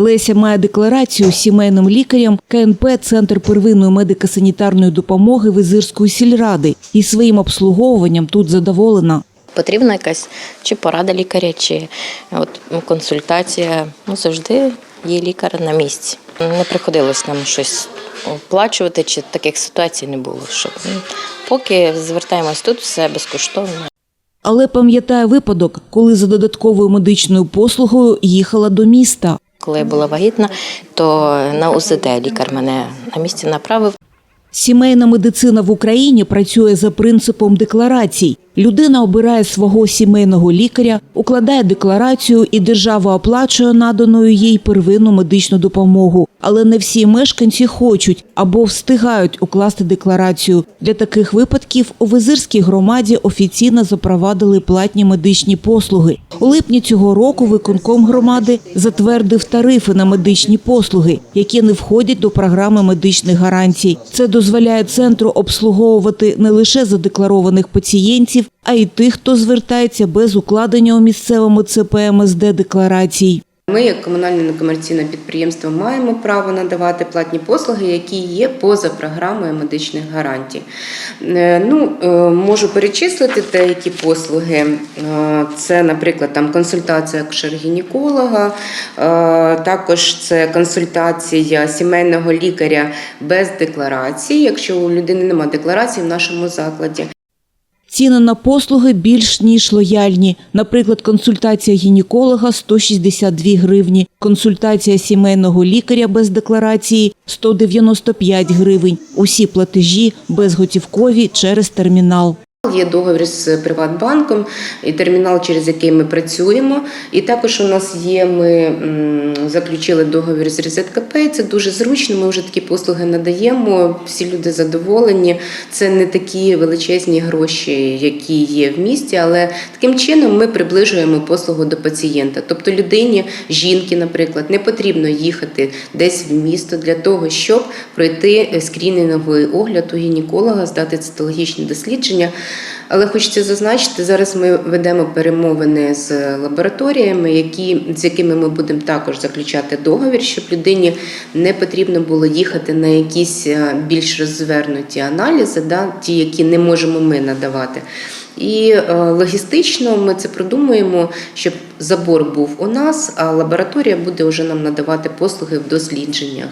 Леся має декларацію сімейним лікарем КНП Центр первинної медико-санітарної допомоги Визирської сільради і своїм обслуговуванням тут задоволена. Потрібна якась чи порада лікаря, чи от, ну, консультація. Ну, завжди є лікар на місці. Не приходилось нам щось оплачувати, чи таких ситуацій не було. Щоб, ну, поки звертаємось тут, все безкоштовно. Але пам'ятає випадок, коли за додатковою медичною послугою їхала до міста. Коли я була вагітна, то на УЗД лікар мене на місці направив. Сімейна медицина в Україні працює за принципом декларацій. Людина обирає свого сімейного лікаря, укладає декларацію, і держава оплачує наданою їй первинну медичну допомогу. Але не всі мешканці хочуть або встигають укласти декларацію. Для таких випадків у Визирській громаді офіційно запровадили платні медичні послуги. У липні цього року виконком громади затвердив тарифи на медичні послуги, які не входять до програми медичних гарантій. Це дозволяє центру обслуговувати не лише задекларованих пацієнтів, а й тих, хто звертається без укладення у місцевому ЦПМСД декларацій. Ми, як комунальне некомерційне підприємство, маємо право надавати платні послуги, які є поза програмою медичних гарантій. Е, Ну, е, можу перечислити деякі послуги. Е, Це, наприклад, там консультація акушер-гінеколога, також це консультація сімейного лікаря без декларації, якщо у людини немає декларації в нашому закладі. Ціни на послуги більш ніж лояльні. Наприклад, консультація гінеколога – 162 гривні, консультація сімейного лікаря без декларації – 195 гривень. Усі платежі безготівкові через термінал. Є договір з Приватбанком і термінал, через який ми працюємо. І також у нас є, ми заключили договір з РЗКП. Це дуже зручно. Ми вже такі послуги надаємо. Всі люди задоволені. Це не такі величезні гроші, які є в місті, але таким чином ми приближуємо послугу до пацієнта. Тобто людині, жінки, наприклад, не потрібно їхати десь в місто для того, щоб пройти скрінінговий огляд у гінеколога, здати цитологічні дослідження. Але хочеться зазначити, зараз ми ведемо перемовини з лабораторіями, які, з якими ми будемо також заключати договір, щоб людині не потрібно було їхати на якісь е, більш розвернуті аналізи, да, ті, які не можемо ми надавати. І е, логістично ми це продумуємо, щоб забор був у нас, а лабораторія буде вже нам надавати послуги в дослідженнях.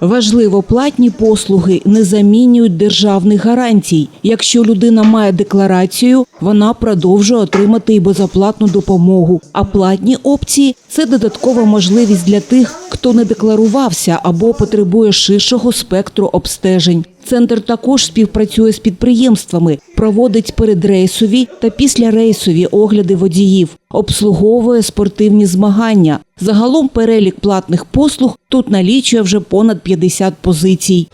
Важливо, платні послуги не замінюють державних гарантій. Якщо людина має декларацію, вона продовжує отримати і безоплатну допомогу. А платні опції це додаткова можливість для тих, хто не декларувався або потребує ширшого спектру обстежень. Центр також співпрацює з підприємствами, проводить передрейсові та післярейсові огляди водіїв, обслуговує спортивні змагання. Загалом перелік платних послуг тут налічує вже понад 50 позицій.